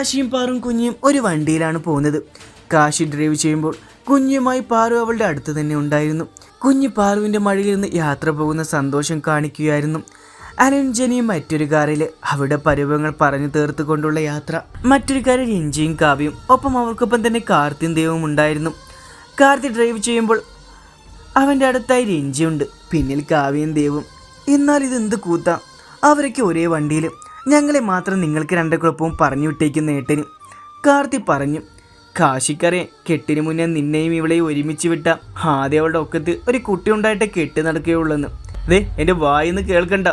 കാശിയും പാറും കുഞ്ഞിയും ഒരു വണ്ടിയിലാണ് പോകുന്നത്. കാശി ഡ്രൈവ് ചെയ്യുമ്പോൾ കുഞ്ഞുമായി പാറു അവളുടെ അടുത്ത് തന്നെ ഉണ്ടായിരുന്നു. കുഞ്ഞു പാറുവിന്റെ നിന്ന് യാത്ര പോകുന്ന സന്തോഷം കാണിക്കുകയായിരുന്നു. ജനിയും മറ്റൊരു കാറിൽ അവരുടെ പരുവങ്ങൾ പറഞ്ഞു തീർത്തുകൊണ്ടുള്ള യാത്ര. മറ്റൊരു കാറിൽ രഞ്ജിയും കാവ്യയും ഒപ്പം അവർക്കൊപ്പം തന്നെ കാർത്തിയും ദൈവവും ഉണ്ടായിരുന്നു. കാർത്തി ഡ്രൈവ് ചെയ്യുമ്പോൾ അവന്റെ അടുത്തായി രഞ്ജിയുണ്ട് പിന്നിൽ കാവ്യയും ദേവും എന്നാൽ ഇതെന്ത് കൂത്താം? അവരൊക്കെ ഒരേ വണ്ടിയിൽ ഞങ്ങളെ മാത്രം നിങ്ങൾക്ക് രണ്ടുകൂടൊപ്പവും പറഞ്ഞു വിട്ടേക്കുന്ന ഏട്ടന്. കാർത്തി പറഞ്ഞു കാശിക്കറിയാൻ കെട്ടിന് മുന്നേ നിന്നെയും ഇവളെയും ഒരുമിച്ച് വിട്ട ആദ്യ അവളുടെ ഒക്കത്ത് ഒരു കുട്ടി ഉണ്ടായിട്ട് കെട്ടി നടക്കുകയുള്ളെന്ന്. ദേ എന്റെ വായിന്ന് കേൾക്കണ്ട.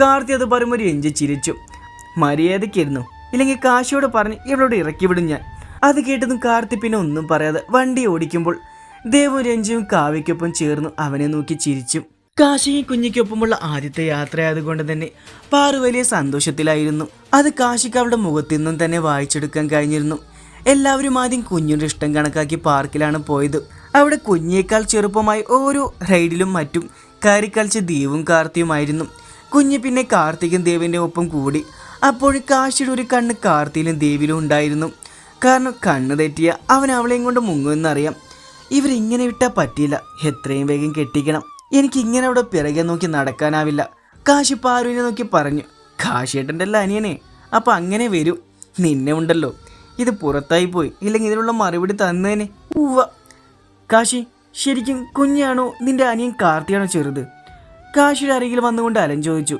കാർത്തി അത് പറയുമ്പോൾ ഒരു എഞ്ചി ചിരിച്ചു. മര്യാദയ്ക്കിരുന്നു ഇല്ലെങ്കിൽ കാശിയോട് പറഞ്ഞ് ഇവളോട് ഇറക്കി വിടും ഞാൻ. അത് കേട്ടതും കാർത്തി പിന്നെ ഒന്നും പറയാതെ വണ്ടി ഓടിക്കുമ്പോൾ ദേവും രഞ്ജുവും കാവ്യക്കൊപ്പം ചേർന്നു അവനെ നോക്കി ചിരിച്ചു. കാശിയും കുഞ്ഞിക്കൊപ്പമുള്ള ആദ്യത്തെ യാത്രയായതുകൊണ്ട് തന്നെ പാറു വലിയ സന്തോഷത്തിലായിരുന്നു. അത് കാശിക്ക് അവളുടെ മുഖത്തു നിന്നും തന്നെ വായിച്ചെടുക്കാൻ കഴിഞ്ഞിരുന്നു. എല്ലാവരും ആദ്യം കുഞ്ഞിന്റെ ഇഷ്ടം കണക്കാക്കി പാർക്കിലാണ് പോയത്. അവിടെ കുഞ്ഞിയേക്കാൾ ചെറുപ്പമായി ഓരോ റൈഡിലും മറ്റും കയറി കളിച്ച ദേവും കാർത്തിയുമായിരുന്നു. കുഞ്ഞ് പിന്നെ കാർത്തികും ദേവിന്റെ ഒപ്പം കൂടി. അപ്പോൾ കാശിയുടെ ഒരു കണ്ണ് കാർത്തിയിലും ദേവിലും ഉണ്ടായിരുന്നു. കാരണം കണ്ണ് തെറ്റിയ അവൻ അവളെയും കൊണ്ട് മുങ്ങുമെന്നറിയാം. ഇവരിങ്ങനെ വിട്ടാൽ പറ്റിയില്ല. എത്രയും വേഗം കെട്ടിക്കണം. എനിക്ക് ഇങ്ങനെ അവിടെ പിറകെ നോക്കി നടക്കാനാവില്ല. കാശി നോക്കി പറഞ്ഞു കാശിയേട്ടന്റെ അല്ല അനിയനെ അപ്പം അങ്ങനെ വരൂ. നിന്നെ ഉണ്ടല്ലോ. ഇത് പുറത്തായി പോയി. ഇല്ലെങ്കിൽ ഇതിനുള്ള മറുപടി തന്നേനെ. ഉവ്വ. കാശി ശരിക്കും കുഞ്ഞാണോ നിന്റെ അനിയൻ കാർത്തിയാണോ ചെറുത്? കാശിയുടെ അരികിൽ വന്നുകൊണ്ട് അലൻ ചോദിച്ചു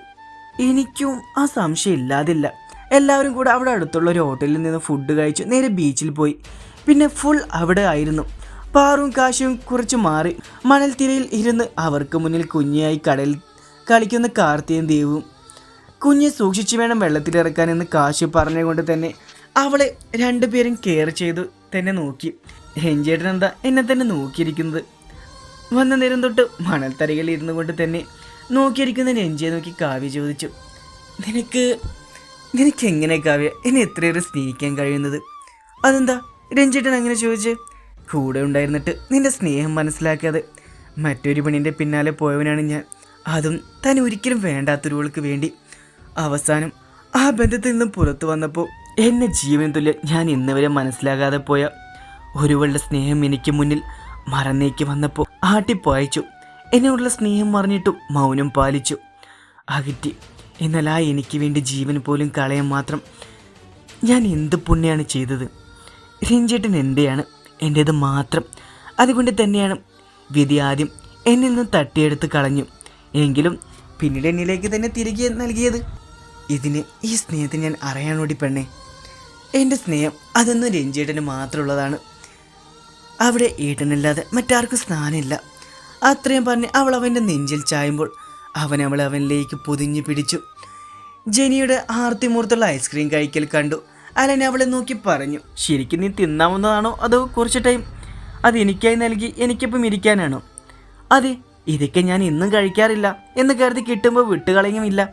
എനിക്കും ആ സംശയം ഇല്ലാതില്ല. എല്ലാവരും കൂടെ അവിടെ അടുത്തുള്ള ഒരു ഹോട്ടലിൽ നിന്ന് ഫുഡ് കഴിച്ചു നേരെ ബീച്ചിൽ പോയി. പിന്നെ ഫുൾ അവിടെ ആയിരുന്നു. പാറും കാശും കുറച്ച് മാറി മണൽത്തിരയിൽ ഇരുന്ന് അവർക്ക് മുന്നിൽ കുഞ്ഞിയായി കടലിൽ കളിക്കുന്ന കാർത്തിയും ദേവും. കുഞ്ഞെ സൂക്ഷിച്ചു വേണം വെള്ളത്തിലിറക്കാൻ എന്ന് കാശ് പറഞ്ഞുകൊണ്ട് തന്നെ അവളെ രണ്ടുപേരും കെയർ ചെയ്തു തന്നെ നോക്കി. ഹെഞ്ചേട്ടൻ എന്താ എന്നെ തന്നെ നോക്കിയിരിക്കുന്നത്? വന്ന നേരം തൊട്ട് മണൽത്തരകളിൽ ഇരുന്നു കൊണ്ട് തന്നെ നോക്കിയിരിക്കുന്ന രഞ്ജിയെ നോക്കി കാവ്യ ചോദിച്ചു. നിനക്ക് നിനക്ക് എങ്ങനെ കാവ്യ? എന്നെ എത്രയേറെ സ്നേഹിക്കാൻ കഴിയുന്നത്? അതെന്താ? രഞ്ജേട്ടൻ അങ്ങനെ ചോദിച്ച് കൂടെ ഉണ്ടായിരുന്നിട്ട് നിന്റെ സ്നേഹം മനസ്സിലാക്കാതെ മറ്റൊരു പെണ്ണിന്റെ പിന്നാലെ പോയവനാണ് ഞാൻ. അതും താൻ ഒരിക്കലും വേണ്ടാത്തൊരുവൾക്ക് വേണ്ടി. അവസാനം ആ ബന്ധത്തിൽ നിന്നും പുറത്തു വന്നപ്പോൾ എന്നെ ജീവൻ തുല്യ ഞാൻ ഇന്ന് വരെ മനസ്സിലാകാതെ പോയ ഒരുവളുടെ സ്നേഹം എനിക്ക് മുന്നിൽ മറന്നേക്ക് വന്നപ്പോൾ ആട്ടിപ്പായച്ചു എന്നോടുള്ള സ്നേഹം മറിഞ്ഞിട്ടും മൗനം പാലിച്ചു. അകറ്റി എന്നാൽ ആ എനിക്ക് വേണ്ടി ജീവൻ പോലും കളയാൻ മാത്രം ഞാൻ എന്ത് പുണ്യാണ് ചെയ്തത്? രഞ്ജേട്ടൻ എന്റെയാണ് എന്റേത് മാത്രം. അതുകൊണ്ട് തന്നെയാണ് വിധി ആദ്യം എന്നിൽ നിന്ന് തട്ടിയെടുത്ത് കളഞ്ഞു. എങ്കിലും പിന്നീട് എന്നിലേക്ക് തന്നെ തിരികെ നൽകിയത്. ഇതിന് ഈ സ്നേഹത്തിന് ഞാൻ അറിയാനോടി പെണ്ണേ. എന്റെ സ്നേഹം അതൊന്നും രഞ്ജിയേട്ടന് മാത്രമുള്ളതാണ്. അവിടെ ഏട്ടനല്ലാതെ മറ്റാർക്കും സ്നാനമില്ല അത്രയും പറഞ്ഞ് അവൾ അവന്റെ നെഞ്ചിൽ ചായുമ്പോൾ അവൻ അവളെ അവനിലേക്ക് പൊതിഞ്ഞു പിടിച്ചു. ജെനിയുടെ ആർത്തിമൂർത്തുള്ള ഐസ്ക്രീം കഴിക്കൽ കണ്ടു. അലൻ അവളെ നോക്കി പറഞ്ഞു. ശരിക്കും നീ തിന്നാവുന്നതാണോ അതോ കുറച്ച് ടൈം അത് എനിക്കായി നൽകി എനിക്കിപ്പം ഇരിക്കാനാണോ? അതെ ഇതൊക്കെ ഞാൻ ഇന്നും കഴിക്കാറില്ല എന്ന് കരുതി കിട്ടുമ്പോൾ വിട്ടുകളയുമില്ല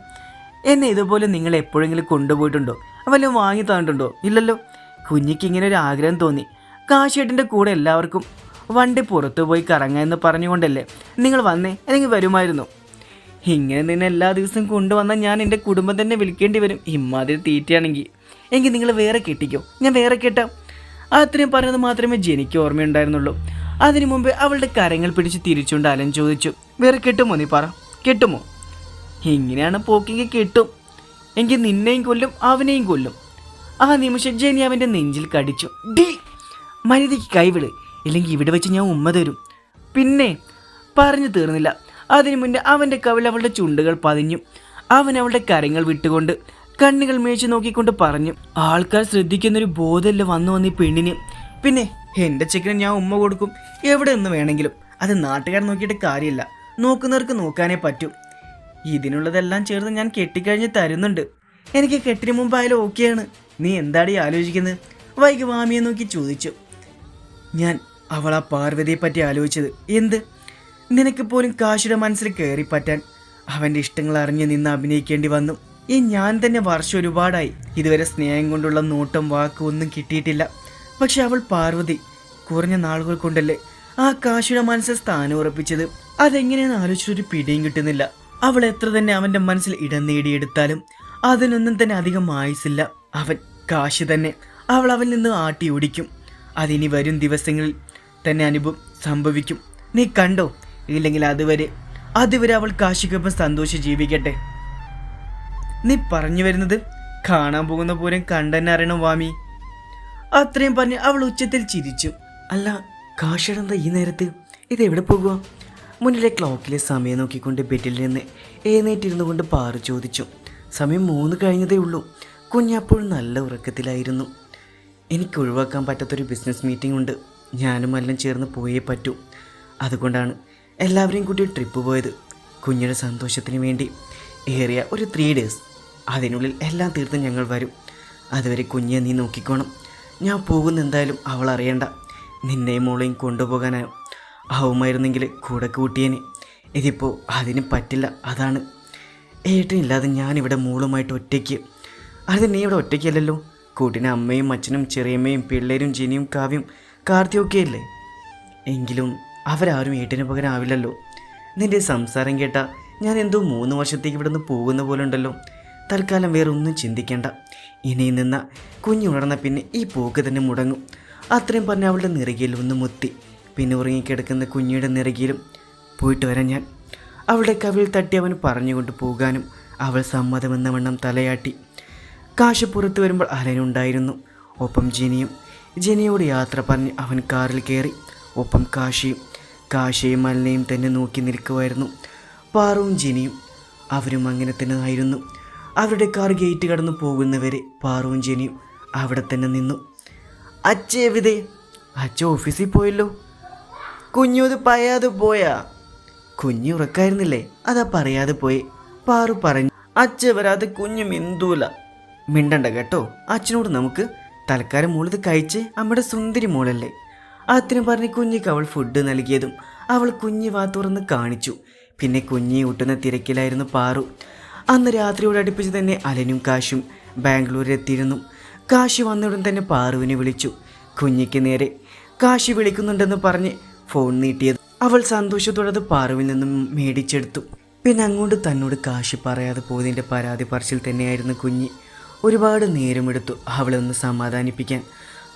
എന്നെ ഇതുപോലെ നിങ്ങൾ എപ്പോഴെങ്കിലും കൊണ്ടുപോയിട്ടുണ്ടോ? വല്ലതും വാങ്ങി തന്നിട്ടുണ്ടോ? ഇല്ലല്ലോ. കുഞ്ഞിക്ക് ഇങ്ങനെ ഒരു ആഗ്രഹം തോന്നി. കാശേട്ടിന്റെ കൂടെ എല്ലാവർക്കും വണ്ടി പുറത്തു പോയി കറങ്ങാം എന്ന് പറഞ്ഞുകൊണ്ടല്ലേ നിങ്ങൾ വന്നേ? അല്ലെങ്കിൽ വരുമായിരുന്നു. ഇങ്ങനെ നിന്നെ എല്ലാ ദിവസവും കൊണ്ടുവന്നാൽ ഞാൻ എന്റെ കുടുംബം തന്നെ വിളിക്കേണ്ടി വരും. ഇമ്മാതിരി തീറ്റയാണെങ്കിൽ. എങ്കിൽ നിങ്ങൾ വേറെ കെട്ടിക്കോ. ഞാൻ വേറെ കെട്ടാം. അത്രയും പറഞ്ഞത് മാത്രമേ ജനിക്ക് ഓർമ്മയുണ്ടായിരുന്നുള്ളൂ. അതിനു മുമ്പ് അവളുടെ കരങ്ങൾ പിടിച്ച് തിരിച്ചുകൊണ്ട് അലൻ ചോദിച്ചു വേറെ കെട്ടുമോ നീ പറ? കെട്ടുമോ? ഇങ്ങനെയാണ് പോക്കിങ്ങി കെട്ടും. എങ്കിൽ നിന്നെയും കൊല്ലും അവനെയും കൊല്ലും. ആ നിമിഷം ജെനി അവന്റെ നെഞ്ചിൽ കടിച്ചു ഡി മരുതിക്ക് കൈവിട് ഇല്ലെങ്കിൽ ഇവിടെ വെച്ച് ഞാൻ ഉമ്മ തരും. പിന്നെ പറഞ്ഞു തീർന്നില്ല. അതിനു മുന്നേ അവന്റെ കവിൾ അവളുടെ ചുണ്ടുകൾ പതിഞ്ഞു. അവൻ അവളുടെ കരങ്ങൾ വിട്ടുകൊണ്ട് കണ്ണുകൾ മേച്ചു നോക്കിക്കൊണ്ട് പറഞ്ഞു ആൾക്കാർ ശ്രദ്ധിക്കുന്നൊരു ബോധമല്ല വന്നു വന്ന ഈ പെണ്ണിന്. പിന്നെ എന്റെ ചെക്കന് ഞാൻ ഉമ്മ കൊടുക്കും. എവിടെ നിന്ന് വേണമെങ്കിലും. അത് നാട്ടുകാർ നോക്കിയിട്ട് കാര്യമില്ല. നോക്കുന്നവർക്ക് നോക്കാനേ പറ്റൂ. ഇതിനുള്ളതെല്ലാം ചേർന്ന് ഞാൻ കെട്ടിക്കഴിഞ്ഞ് തരുന്നുണ്ട്. എനിക്ക് കെട്ടിന് മുമ്പായാലും ഓക്കെയാണ്. നീ എന്താടി ആലോചിക്കുന്നത് വൈകി വാമിയെ നോക്കി ചോദിച്ചു. ഞാൻ അവൾ ആ പാർവതിയെ പറ്റി ആലോചിച്ചത്. എന്ത്? നിനക്ക് പോലും കാശിയുടെ മനസ്സിൽ കയറി പറ്റാൻ അവന്റെ ഇഷ്ടങ്ങൾ അറിഞ്ഞ് നിന്ന് അഭിനയിക്കേണ്ടി വന്നു. ഈ ഞാൻ തന്നെ വർഷം ഒരുപാടായി. ഇതുവരെ സ്നേഹം കൊണ്ടുള്ള നോട്ടം വാക്കും ഒന്നും കിട്ടിയിട്ടില്ല. പക്ഷെ അവൾ പാർവതി കുറഞ്ഞ നാളുകൾ കൊണ്ടല്ലേ ആ കാശിയുടെ മനസ്സിൽ സ്ഥാനം ഉറപ്പിച്ചത്? അതെങ്ങനെയെന്ന് ആലോചിച്ചൊരു പിടിയും കിട്ടുന്നില്ല. അവൾ എത്ര തന്നെ അവന്റെ മനസ്സിൽ ഇടം നേടിയെടുത്താലും അതിനൊന്നും തന്നെ അധികം ആയുസില്ല അവൻ കാശി തന്നെ. അവൾ അവനിൽ നിന്ന് ആട്ടി ഓടിക്കും. അതിനി വരും ദിവസങ്ങളിൽ തന്നെ അനുഭവം സംഭവിക്കും. നീ കണ്ടോ? ഇല്ലെങ്കിൽ അതുവരെ അതുവരെ അവൾ കാശിക്കൊപ്പം സന്തോഷം ജീവിക്കട്ടെ. നീ പറഞ്ഞു വരുന്നത് കാണാൻ പോകുന്ന പൂരം കണ്ടെന്നെ അറിയണം വാമി. അത്രയും പറഞ്ഞ് അവൾ ഉച്ചത്തിൽ ചിരിച്ചു. അല്ല കാശടന്ത ഈ നേരത്ത്? എവിടെ പോകുക മുന്നിലെ ക്ലോക്കിലെ സമയം നോക്കിക്കൊണ്ട് ബെഡിൽ നിന്ന് എഴുന്നേറ്റിരുന്നു കൊണ്ട് പാറു ചോദിച്ചു. സമയം മൂന്ന് കഴിഞ്ഞതേ ഉള്ളൂ. കുഞ്ഞപ്പോൾ നല്ല ഉറക്കത്തിലായിരുന്നു. എനിക്ക് ഒഴിവാക്കാൻ പറ്റാത്തൊരു ബിസിനസ് മീറ്റിംഗ് ഉണ്ട്. ഞാനും എല്ലാം ചേർന്ന് പോയേ പറ്റൂ. അതുകൊണ്ടാണ് എല്ലാവരെയും കൂട്ടി ട്രിപ്പ് പോയത്. കുഞ്ഞിയുടെ സന്തോഷത്തിന് വേണ്ടി. ഏറിയ ഒരു ത്രീ ഡേയ്സ് അതിനുള്ളിൽ എല്ലാം തീർത്ത് ഞങ്ങൾ വരും. അതുവരെ കുഞ്ഞെ നീ നോക്കിക്കോണം. ഞാൻ പോകുന്ന എന്തായാലും അവൾ അറിയണ്ട. നിന്നെയും മോളെയും കൊണ്ടുപോകാനാവും ആവുമായിരുന്നെങ്കിൽ കൂടെ കൂട്ടിയേനെ. ഇതിപ്പോൾ അതിന് പറ്റില്ല അതാണ്. ഏട്ടനില്ലാതെ ഞാനിവിടെ മോളുമായിട്ട് ഒറ്റയ്ക്ക്. അത് നീ ഇവിടെ ഒറ്റയ്ക്കല്ലല്ലോ. കൂട്ടിന് അമ്മയും അച്ഛനും ചെറിയമ്മയും പിള്ളേരും ജിനിയും കാവ്യം കാർത്തിയൊക്കെ അല്ലേ എങ്കിലും അവരാരും ഏട്ടിന് പകരം ആവില്ലല്ലോ നിന്റെ സംസാരം കേട്ടാൽ ഞാൻ എന്തോ മൂന്ന് വർഷത്തേക്ക് ഇവിടെ നിന്ന് പോകുന്ന പോലെ ഉണ്ടല്ലോ. തൽക്കാലം വേറെ ഒന്നും ചിന്തിക്കേണ്ട. ഇനി നിന്ന കുഞ്ഞുണർന്ന പിന്നെ ഈ പോക്ക് തന്നെ മുടങ്ങും. അത്രയും പറഞ്ഞ് അവളുടെ നിറകിയിൽ ഒന്ന് മുത്തി. പിന്നെ ഉറങ്ങിക്കിടക്കുന്ന കുഞ്ഞിയുടെ നിറകിലും പോയിട്ട് വരാൻ ഞാൻ. അവളുടെ കവിൽ തട്ടി അവൻ പറഞ്ഞുകൊണ്ട് പോകാനും അവൾ സമ്മതമെന്ന വണ്ണം തലയാട്ടി. കാശ് പുറത്തു വരുമ്പോൾ അലനുണ്ടായിരുന്നു. ഒപ്പം ജിനിയും. ജിനിയോട് യാത്ര പറഞ്ഞ് അവൻ കാറിൽ കയറി. ഒപ്പം കാശിയും. കാശിയും അലനെയും തന്നെ നോക്കി നിൽക്കുമായിരുന്നു പാറുവും ജിനിയും അവരും അങ്ങനെ തന്നെ ആയിരുന്നു അവരുടെ കാർ ഗേറ്റ് കടന്നു പോകുന്നവരെ പാറുവും ജനിയും അവിടെ തന്നെ നിന്നു. അച്ഛ എവിടെ അച്ഛ ഓഫീസിൽ പോയല്ലോ. കുഞ്ഞുത് പറയാതെ പോയാ? കുഞ്ഞു ഉറക്കായിരുന്നില്ലേ? അതാ പറയാതെ പോയി. പാറു പറഞ്ഞു അച്ഛ വരാതെ കുഞ്ഞു മിന്തൂല. മിണ്ടണ്ട കേട്ടോ അച്ഛനോട് നമുക്ക് തൽക്കാലം മോളിത് കഴിച്ച്. അമ്മയുടെ സുന്ദരി മോളല്ലേ. അച്ഛനും പറഞ്ഞ് കുഞ്ഞിക്ക് അവൾ ഫുഡ് നൽകിയതും അവൾ കുഞ്ഞി വാ തുറന്ന് കാണിച്ചു. പിന്നെ കുഞ്ഞി ഊട്ടുന്ന തിരക്കിലായിരുന്നു പാറു. അന്ന് രാത്രിയോട് അടുപ്പിച്ച് തന്നെ അലനും കാശും ബാംഗ്ലൂരിൽ എത്തിയിരുന്നു കാശി വന്നയുടൻ തന്നെ പാറുവിനെ വിളിച്ചു. കുഞ്ഞിക്ക് നേരെ കാശി വിളിക്കുന്നുണ്ടെന്ന് പറഞ്ഞ് ഫോൺ നീട്ടിയത് അവൾ സന്തോഷത്തോടെ പാറുവിൽ നിന്നും മേടിച്ചെടുത്തു. പിന്നെ അങ്ങോട്ട് തന്നോട് കാശി പറയാതെ പോയതിന്റെ പരാതി പറച്ചിൽ തന്നെയായിരുന്നു കുഞ്ഞി. ഒരുപാട് നേരമെടുത്തു അവളെ ഒന്ന് സമാധാനിപ്പിക്കാൻ.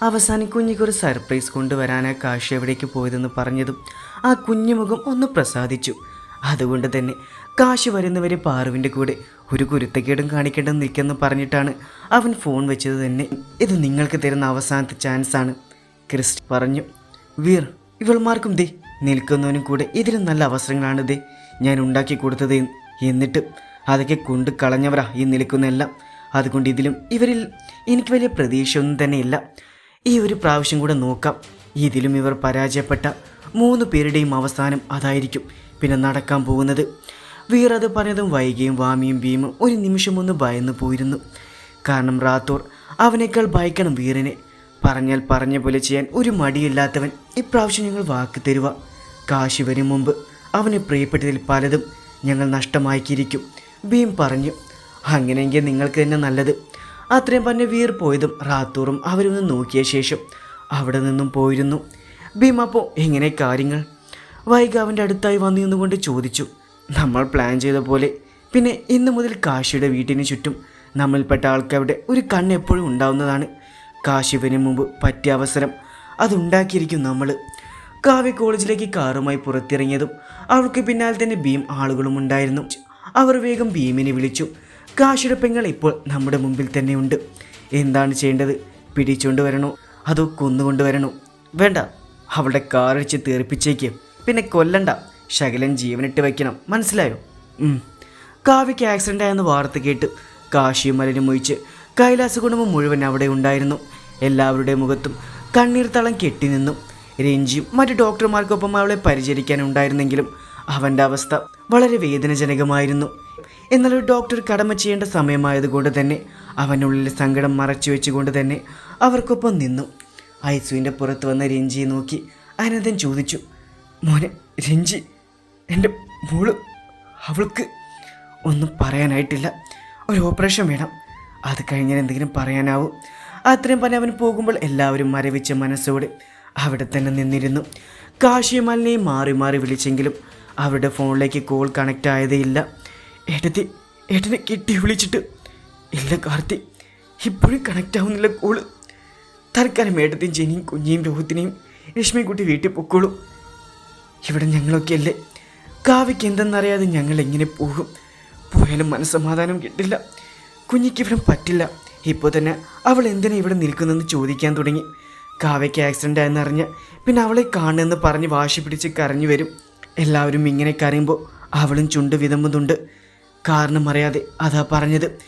അവസാനം കുഞ്ഞിക്കൊരു സർപ്രൈസ് കൊണ്ടുവരാനാ കാശി എവിടേക്ക് പോയതെന്ന് പറഞ്ഞതും ആ കുഞ്ഞുമുഖം ഒന്ന് പ്രസാദിച്ചു. അതുകൊണ്ട് തന്നെ കാശി വരുന്നവരെ പാറുവിന്റെ കൂടെ ഒരു കുരുത്തക്കേടും കാണിക്കേണ്ടെന്ന് നിൽക്കെന്ന് പറഞ്ഞിട്ടാണ് അവൻ ഫോൺ വെച്ചത് തന്നെ. ഇത് നിങ്ങൾക്ക് തരുന്ന അവസാനത്തെ ചാൻസാണ് ക്രിസ്റ്റ് പറഞ്ഞു. വീർ ഇവൾമാർക്കും ദേ നിൽക്കുന്നവനും കൂടെ ഇതിലും നല്ല അവസരങ്ങളാണ് ദേ ഞാൻ ഉണ്ടാക്കി കൊടുത്തത് എന്നിട്ട് അതൊക്കെ കൊണ്ട് കളഞ്ഞവരാ ഈ നിൽക്കുന്നതെല്ലാം. അതുകൊണ്ട് ഇതിലും ഇവരിൽ എനിക്ക് വലിയ പ്രതീക്ഷയൊന്നും തന്നെയില്ല. ഈ ഒരു പ്രാവശ്യം കൂടെ നോക്കാം. ഇതിലും ഇവർ പരാജയപ്പെട്ട മൂന്ന് പേരുടെയും അവസാനം അതായിരിക്കും പിന്നെ നടക്കാൻ പോകുന്നത്. വീർ അത് പറഞ്ഞതും വൈകിയും വാമിയും ഭീമും ഒരു നിമിഷം ഒന്ന് ഭയന്നു പോയിരുന്നു. കാരണം റാത്തോർ അവനേക്കാൾ ഭയക്കണം വീറിനെ പറഞ്ഞാൽ പറഞ്ഞ പോലെ ചെയ്യാൻ ഒരു മടിയില്ലാത്തവൻ ഇപ്രാവശ്യം ഞങ്ങൾ വാക്ക് തരുക കാശി വരും മുമ്പ് അവനെ പ്രിയപ്പെട്ടതിൽ പലതും ഞങ്ങൾ നഷ്ടമാക്കിയിരിക്കും. ഭീം പറഞ്ഞു അങ്ങനെയെങ്കിൽ നിങ്ങൾക്ക് തന്നെ നല്ലത്. അത്രയും പറഞ്ഞ് വീർ പോയതും റാത്തൂറും അവരൊന്ന് നോക്കിയ ശേഷം അവിടെ നിന്നും പോയിരുന്നു. ഭീം അപ്പോൾ എങ്ങനെ കാര്യങ്ങൾ? വൈകാവിന്റെ അടുത്തായി വന്നു നിന്നുകൊണ്ട് ചോദിച്ചു നമ്മൾ പ്ലാൻ ചെയ്ത പോലെ. പിന്നെ ഇന്നു മുതൽ കാശിയുടെ വീട്ടിന് ചുറ്റും നമ്മൾപ്പെട്ട ആൾക്കവിടെ ഒരു കണ്ണ് എപ്പോഴും ഉണ്ടാവുന്നതാണ്. കാശിവന് മുമ്പ് പറ്റിയ അവസരം അതുണ്ടാക്കിയിരിക്കും നമ്മൾ കാവ്യ കോളേജിലേക്ക് കാറുമായി പുറത്തിറങ്ങിയതും അവൾക്ക് പിന്നാലെ തന്നെ ഭീം ആളുകളും ഉണ്ടായിരുന്നു. അവർ വേഗം ഭീമിനെ വിളിച്ചു. കാശിയുടെ പെങ്ങൾ ഇപ്പോൾ നമ്മുടെ മുമ്പിൽ തന്നെ ഉണ്ട്. എന്താണ് ചെയ്യേണ്ടത്? പിടിച്ചുകൊണ്ട് വരണോ? അതോ കൊന്നുകൊണ്ട് വരണോ? വേണ്ട. അവളുടെ കാറടിച്ച് തെറിപ്പിച്ചേക്ക്. പിന്നെ കൊല്ലണ്ട. ശകലം ജീവനിട്ട് വയ്ക്കണം. മനസ്സിലായോ. കാവ്യയ്ക്ക് ആക്സിഡന്റ് ആയെന്ന് വാർത്ത കേട്ട് കാശിയും മലനും ഒഴിച്ച് കൈലാസ കുടുംബം മുഴുവൻ അവിടെ ഉണ്ടായിരുന്നു. എല്ലാവരുടെ മുഖത്തും കണ്ണീർ തളം കെട്ടി നിന്നു. രഞ്ജിയും മറ്റു ഡോക്ടർമാർക്കൊപ്പം അവളെ പരിചരിക്കാനുണ്ടായിരുന്നെങ്കിലും അവന്റെ അവസ്ഥ വളരെ വേദനജനകമായിരുന്നു. എന്നാൽ ഒരു ഡോക്ടർ കടമ ചെയ്യേണ്ട സമയമായതുകൊണ്ട് തന്നെ അവനുള്ളിലെ സങ്കടം മറച്ചു വെച്ചുകൊണ്ട് തന്നെ അവർക്കൊപ്പം നിന്നു. ഐസുവിന്റെ പുറത്ത് വന്ന രഞ്ജിയെ നോക്കി അനന്തൻ ചോദിച്ചു മോനെ രഞ്ജി എന്റെ മോൾ അവൾക്ക് ഒന്നും പറയാനായിട്ടില്ല. ഒരു ഓപ്പറേഷൻ വേണം. അത് കഴിഞ്ഞാൽ എന്തെങ്കിലും പറയാനാവും. അത്രയും പറഞ്ഞ് അവൻ പോകുമ്പോൾ എല്ലാവരും മരവിച്ച മനസ്സോടെ അവിടെ തന്നെ നിന്നിരുന്നു. കാശിയും മലിനെയും മാറി മാറി വിളിച്ചെങ്കിലും അവരുടെ ഫോണിലേക്ക് കോൾ കണക്റ്റ് ഇല്ല. ഏട്ടത്തി ഏട്ടനെ കെട്ടി വിളിച്ചിട്ട്. ഇല്ല കാർത്തി ഇപ്പോഴും കണക്റ്റ് ആവുന്നില്ല കോൾ. തൽക്കാലം ഏട്ടത്തെയും ജനിയും കുഞ്ഞിയും രോഹിത്തിനെയും രശ്മിക്കുട്ടി വീട്ടിൽ പൊക്കോളൂ. ഇവിടെ ഞങ്ങളൊക്കെയല്ലേ? കാവ്യക്ക് എന്തെന്നറിയാതെ ഞങ്ങൾ എങ്ങനെ പോകും? പോയാലും മനസ്സമാധാനം കിട്ടില്ല. കുഞ്ഞിക്ക് ഇവിടെ പറ്റില്ല. ഇപ്പോൾ തന്നെ അവൾ എന്തിനാ ഇവിടെ നിൽക്കുന്നതെന്ന് ചോദിക്കാൻ തുടങ്ങി. കാവ്യയ്ക്ക് ആക്സിഡന്റ് ആയെന്ന് അറിഞ്ഞ് പിന്നെ അവളെ കാണുമെന്ന് പറഞ്ഞ് വാശി പിടിച്ച് കരഞ്ഞു വരും. എല്ലാവരും ഇങ്ങനെ കരയുമ്പോൾ അവളും ചുണ്ട് വിതമ്പുന്നുണ്ട്. കാരണം അറിയാതെ അതാ പറഞ്ഞത്.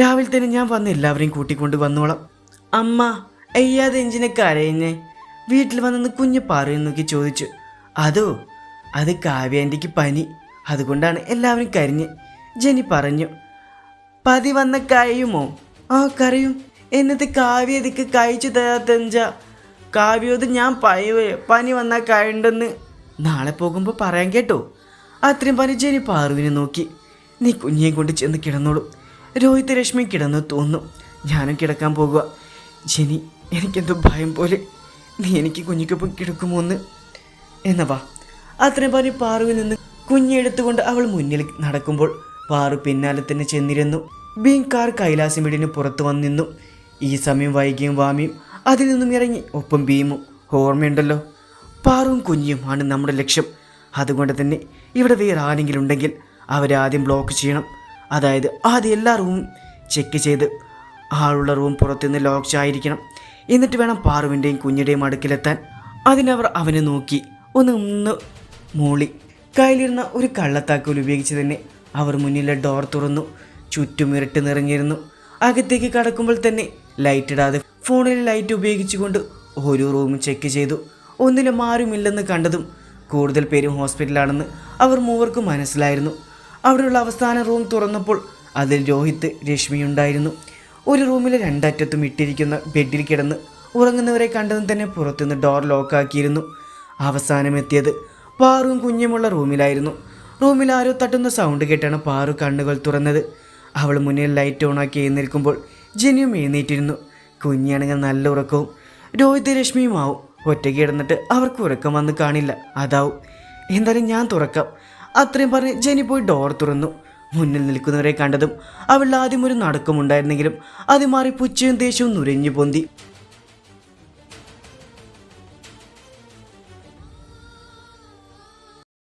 രാവിലെ തന്നെ ഞാൻ വന്ന് എല്ലാവരെയും കൂട്ടിക്കൊണ്ട് വന്നോളാം. അമ്മ അയ്യാതെ എഞ്ചിനെ കരയുന്നേ? വീട്ടിൽ വന്നെന്ന് കുഞ്ഞ് പറയുന്നൊക്കെ നോക്കി ചോദിച്ചു. അതോ? അത് കാവ്യാന്റിക്ക് പനി. അതുകൊണ്ടാണ് എല്ലാവരും കരിഞ്ഞ്. ജനി പറഞ്ഞു പതി വന്ന കരയുമോ? ആ കരയും. എന്നിട്ട് കാവ്യതിക്ക് കഴിച്ചു തരാത്തെഞ്ച കാവ്യോത് ഞാൻ പയവേ പനി വന്നാൽ കഴിണ്ടെന്ന് നാളെ പോകുമ്പോൾ പറയാൻ കേട്ടോ. അത്രയും പനി ജനി പാറുവിനെ നോക്കി. നീ കുഞ്ഞിയെ കൊണ്ട് ചെന്ന് കിടന്നോളൂ. രോഹിത് രശ്മി കിടന്നു തോന്നും ഞാനും കിടക്കാൻ പോകുക ജനി എനിക്കെന്തോ ഭയം പോലെ. നീ എനിക്ക് കുഞ്ഞിക്കൊപ്പം കിടക്കുമോ എന്ന് എന്നാ വാ. അത്രയും പറഞ്ഞ് പാറുവിൽ നിന്ന് കുഞ്ഞെടുത്തുകൊണ്ട് അവൾ മുന്നിൽ നടക്കുമ്പോൾ പാറു പിന്നാലെ തന്നെ ചെന്നിരുന്നു. ബീങ്കാർ കാർ കൈലാസം വീടിന് പുറത്തു വന്നിരുന്നു ഈ സമയം വൈകിയും വാമിയും അതിൽ നിന്നും ഇറങ്ങി ഒപ്പം ഭീമും. ഓർമ്മയുണ്ടല്ലോ? പാറുവും കുഞ്ഞും ആണ് നമ്മുടെ ലക്ഷ്യം. അതുകൊണ്ട് തന്നെ ഇവിടെ വേറെ ആരെങ്കിലും ഉണ്ടെങ്കിൽ അവരാദ്യം ബ്ലോക്ക് ചെയ്യണം. അതായത് ആദ്യം എല്ലാ റൂമും ചെക്ക് ചെയ്ത് ആളുള്ള റൂം പുറത്തുനിന്ന് ലോക്ക് ആയിരിക്കണം. എന്നിട്ട് വേണം പാറുവിന്റെയും കുഞ്ഞിന്റെയും അടുക്കിലെത്താൻ. അതിനവർ അവനെ നോക്കി. ഒന്ന് ഒന്ന് മൂളി. കയ്യിലിരുന്ന ഒരു കള്ളത്താക്കോൽ ഉപയോഗിച്ച് തന്നെ അവർ മുന്നിലെ ഡോർ തുറന്നു. ചുറ്റും ഇരട്ട് നിറഞ്ഞിരുന്നു. അകത്തേക്ക് കടക്കുമ്പോൾ തന്നെ ലൈറ്റ് ഇടാതെ ഫോണിൽ ലൈറ്റ് ഉപയോഗിച്ചുകൊണ്ട് ഓരോ റൂം ചെക്ക് ചെയ്തു. ഒന്നിലും ആരുമില്ലെന്ന് കണ്ടതും കൂടുതൽ പേരും ഹോസ്പിറ്റലാണെന്ന് അവർ മൂവർക്കും മനസ്സിലായിരുന്നു. അവിടെയുള്ള അവസാന റൂം തുറന്നപ്പോൾ അതിൽ രോഹിത്ത് രശ്മിയുണ്ടായിരുന്നു ഒരു റൂമിലെ രണ്ടറ്റത്തും ഇട്ടിരിക്കുന്ന ബെഡിൽ കിടന്ന് ഉറങ്ങുന്നവരെ കണ്ടതും തന്നെ പുറത്തുനിന്ന് ഡോർ ലോക്കാക്കിയിരുന്നു അവസാനം എത്തിയത് പാറുവും കുഞ്ഞുമുള്ള റൂമിലായിരുന്നു. റൂമിൽ ആരോ തട്ടുന്ന സൗണ്ട് കേട്ടാണ് പാറു കണ്ണുകൾ തുറന്നത്. അവൾ മുന്നിൽ ലൈറ്റ് ഓണാക്കി എഴുന്നേൽക്കുമ്പോൾ ജനിയും എഴുന്നേറ്റിരുന്നു. കുഞ്ഞാണെങ്കിൽ നല്ല ഉറക്കവും രോഹിത് രശ്മിയുമാവും ഒറ്റയ്ക്ക് കിടന്നിട്ട് അവർക്ക് ഉറക്കം വന്ന് കാണില്ല. അതാവും. എന്തായാലും ഞാൻ തുറക്കാം. അത്രയും പറഞ്ഞ് ജെനി പോയി ഡോർ തുറന്നു. മുന്നിൽ നിൽക്കുന്നവരെ കണ്ടതും അവൾ ആദ്യം ഒരു നടക്കമുണ്ടായിരുന്നെങ്കിലും അത് മാറി പുച്ചയും ദേഷ്യവും നുരഞ്ഞു പൊന്തി.